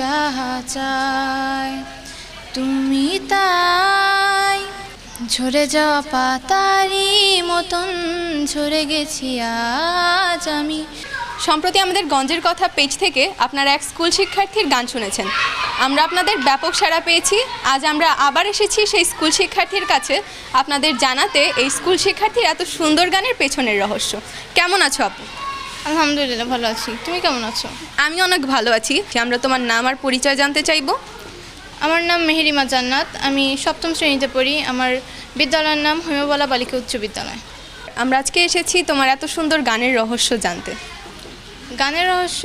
যাহা চায় তুমি তাই। ঝরে যাওয়া পাতারি মতন ঝরে গেছি আজ আমি। সম্প্রতি আমাদের গঞ্জের কথা পেজ থেকে আপনারা এক স্কুল শিক্ষার্থীর গান শুনেছেন। আমরা আপনাদের ব্যাপক সাড়া পেয়েছি। আজ আমরা আবার এসেছি সেই স্কুল শিক্ষার্থীর কাছে আপনাদের জানাতে এই স্কুল শিক্ষার্থীর এত সুন্দর গানের পেছনের রহস্য। কেমন আছো আপু? আলহামদুলিল্লাহ ভালো আছি। তুমি কেমন আছো? আমি অনেক ভালো আছি। আমরা তোমার নাম আর পরিচয় জানতে চাইব? আমার নাম মেহেরিমা জান্নাত। আমি সপ্তম শ্রেণীতে পড়ি। আমার বিদ্যালয়ের নাম হৈমবালা বালিকা উচ্চ বিদ্যালয়। আমরা আজকে এসেছি তোমার এত সুন্দর গানের রহস্য জানতে। গানের রহস্য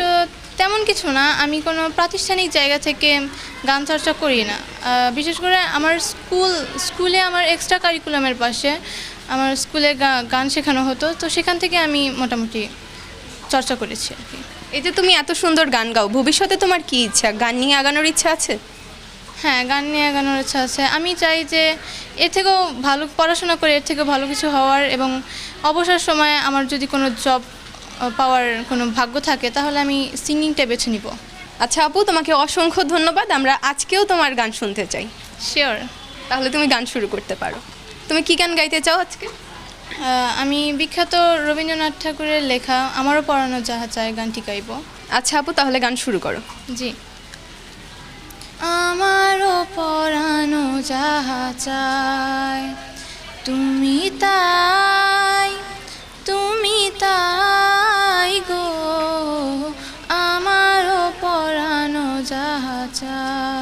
তেমন কিছু না। আমি কোনো প্রাতিষ্ঠানিক জায়গা থেকে গান চর্চা করি না। বিশেষ করে আমার স্কুল স্কুলে আমার এক্সট্রা কারিকুলামের পাশে আমার স্কুলে গান শেখানো হতো। তো সেখান থেকে আমি মোটামুটি চর্চা করেছি আর কি। এই যে তুমি এত সুন্দর গান গাও ভবিষ্যতে তোমার কি ইচ্ছা? গান নিয়ে আগানোর ইচ্ছা আছে? হ্যাঁ গান নিয়ে গানোর ইচ্ছা আছে। আমি চাই যে এর থেকেও ভালো পড়াশোনা করে এর থেকেও ভালো কিছু হওয়ার এবং অবসর সময়ে আমার যদি কোনো জব পাওয়ার কোনো ভাগ্য থাকে তাহলে আমি সিঙ্গিংটা বেছে নিব। আচ্ছা আপু তোমাকে অসংখ্য ধন্যবাদ। আমরা আজকেও তোমার গান শুনতে চাই। শিওর তাহলে তুমি গান শুরু করতে পারো। তুমি কি গান গাইতে চাও আজকে? আমি বিখ্যাত রবীন্দ্রনাথ ঠাকুরের লেখা আমারও পড়ানো যাহা চায় গানটি গাইব। আচ্ছা আপু তাহলে গান শুরু করো। জি। আমারও পরানো যাহা চায় তুমি তাই তুমি তাই গো আমারও পরানো যাহা চায়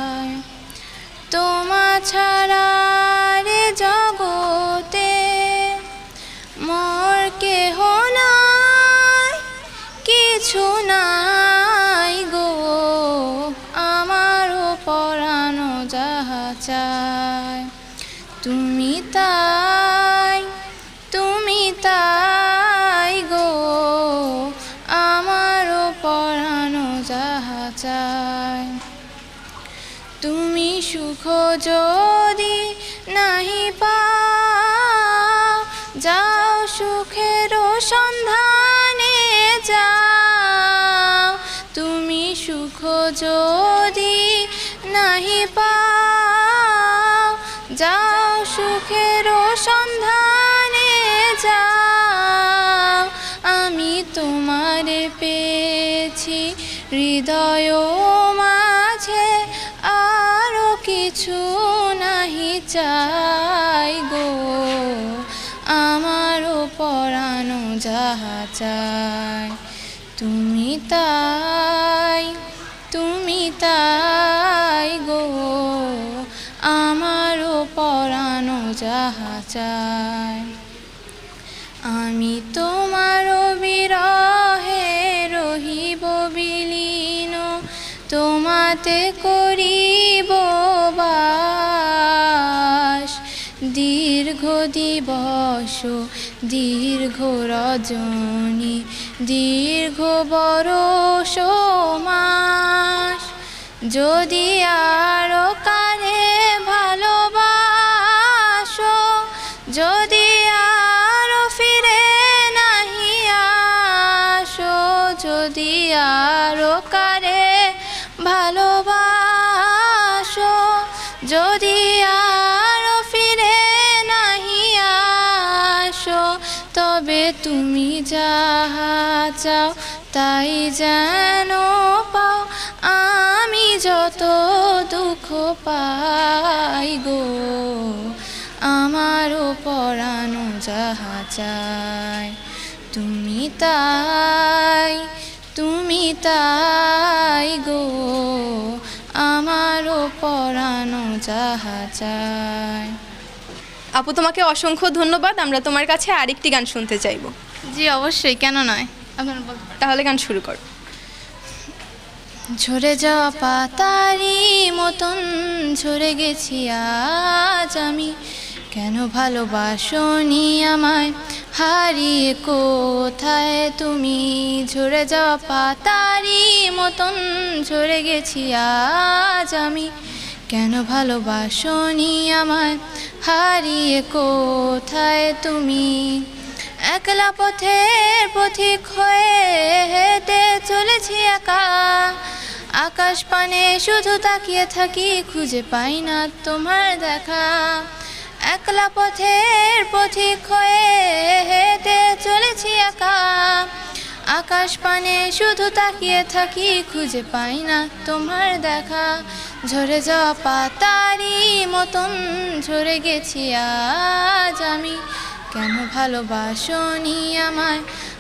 কিছু নাই গো। আমারও পরানো যাহা চায় তুমি তাই তুমি তাই গো। আমারও পরানো যাহা চায় তুমি সুখ যদি নাহি পাও যদি নাহি পাও, যাও সুখের সন্ধানে যাও। আমি তোমারে পেয়েছি হৃদয় মাঝে, আরও কিছু নাহি চাই গো। আমারও পরানো যাহা চাই, তুমি তাই তুমি গো, আমারও পরানো যাহা চাই। আমি তোমার বিরহে রহিব বিলীন, তোমাতে করিব বাস। দীর্ঘ দিবস দীর্ঘ রজনী দীর্ঘ বড় সোমাস যদি আরও কারে তুমি যাহা চাও, তাই যেন পাও। আমি যত দুঃখ পাই গো আমারও পরানো যাহা চাই, তুমি তাই তুমি তাই গো। আমারও পরানো যাহা চাই। আপু তোমাকে অসংখ্য ধন্যবাদ। আমরা তোমার কাছে আরেকটি গান শুনতে চাইব। জি অবশ্যই কেন নয়। আপনারা তাহলে গান শুরু করো। ঝরে যাওয়া পাতারি মতন ঝরে গেছি আজ আমি। কেন ভালোবাসনি আমায়? হারিয়ে কোথায় তুমি? ঝরে যাওয়া পাতারি মতন ঝরে গেছি আজ আমি। কেন ভালোবাসনি আমায়? হারিয়ে কোথায় তুমি? একলা পথের পথিক হয়ে হেঁটে চলেছি একা। আকাশ পানে শুধু তাকিয়ে থাকি, খুঁজে পাই না তোমার দেখা। একলা পথের পথিক হয়ে হেঁটে চলেছি একা। আকাশ পানে শুধু তাকিয়ে থাকি, খুঁজে পাই না তোমার দেখা। ঝরে যাওয়া পাতারি মতন ঝরে গেছি আজ আমি। কেন ভালোবাসনি আমায়?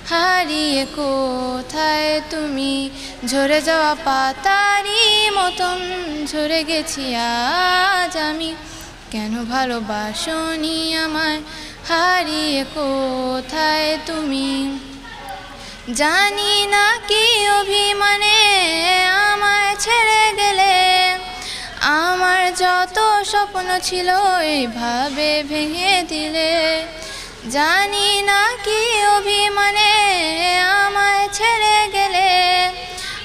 হারিয়ে কোথায় তুমি? ঝরে যাওয়া পাতারি মতন ঝরে গেছি আজ আমি। কেন ভালোবাসনি আমায়? হারিয়ে কোথায় তুমি? জানি না কি অভিমানে আমায় ছেড়ে স্বপ্ন ছিল এইভাবে ভেঙে দিলে। জানি না কি অভিমানে আমায় ছেড়ে গেলে।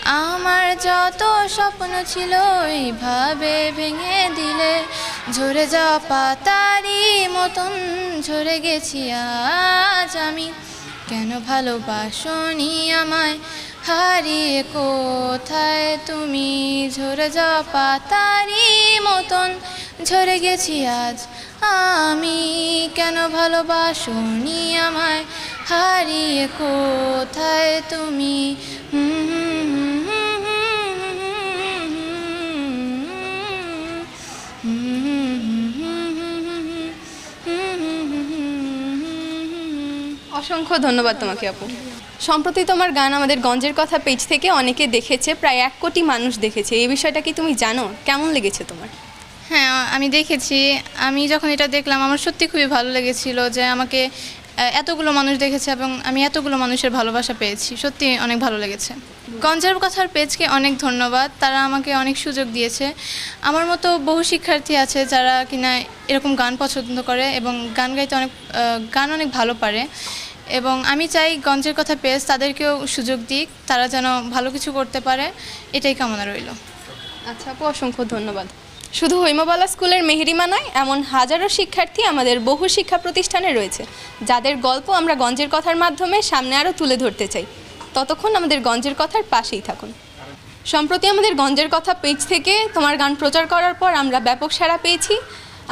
আমার যত স্বপ্ন ছিল এইভাবে ভেঙে দিলে। ঝরে যাওয়া পাতারি মতন ঝরে গেছি আজ আমি। কেন ভালোবাসনি আমায়? হারিয়ে কোথায় তুমি? ঝরে যাওয়া পাতারি মতন ঝরে গেছি আজ। আমি কেন ভালোবাসনি আমায়? হারিয়ে কোথায় তুমি? অসংখ্য ধন্যবাদ তোমাকে, আপু। সম্প্রতি তোমার গান আমাদের গঞ্জের কথা পেজ থেকে অনেকে দেখেছে, প্রায় এক কোটি মানুষ দেখেছে। এই বিষয়টা কি তুমি জানো? কেমন লেগেছে তোমার? হ্যাঁ আমি দেখেছি। আমি যখন এটা দেখলাম, আমার সত্যি খুবই ভালো লেগেছিল যে আমাকে এতগুলো মানুষ দেখেছে এবং আমি এতগুলো মানুষের ভালোবাসা পেয়েছি। সত্যি অনেক ভালো লেগেছে। গঞ্জার কথার পেজকে অনেক ধন্যবাদ। তারা আমাকে অনেক সুযোগ দিয়েছে। আমার মতো বহু শিক্ষার্থী আছে যারা কিনা এরকম গান পছন্দ করে এবং গান গাইতে অনেক গান অনেক ভালো পারে। এবং আমি চাই গঞ্জের কথা পেজ তাদেরকেও সুযোগ দিক। তারা যেন ভালো কিছু করতে পারে। এটাই কামনা রইল। আচ্ছা আপু, অসংখ্য ধন্যবাদ। শুধু হৈমবালা স্কুলের মেহেরিমা নয়, এমন হাজারো শিক্ষার্থী আমাদের বহু শিক্ষা প্রতিষ্ঠানে রয়েছে, যাদের গল্প আমরা গঞ্জের কথার মাধ্যমে সামনে আরও তুলে ধরতে চাই। ততক্ষণ আমাদের গঞ্জের কথার পাশেই থাকুন। সম্প্রতি আমাদের গঞ্জের কথা পেজ থেকে তোমার গান প্রচার করার পর আমরা ব্যাপক সাড়া পেয়েছি।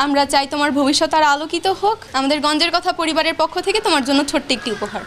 আমরা চাই তোমার ভবিষ্যৎ আর আলোকিত হোক। আমাদের গঞ্জের কথা পরিবারের পক্ষ থেকে তোমার জন্য ছোট্ট একটি উপহার।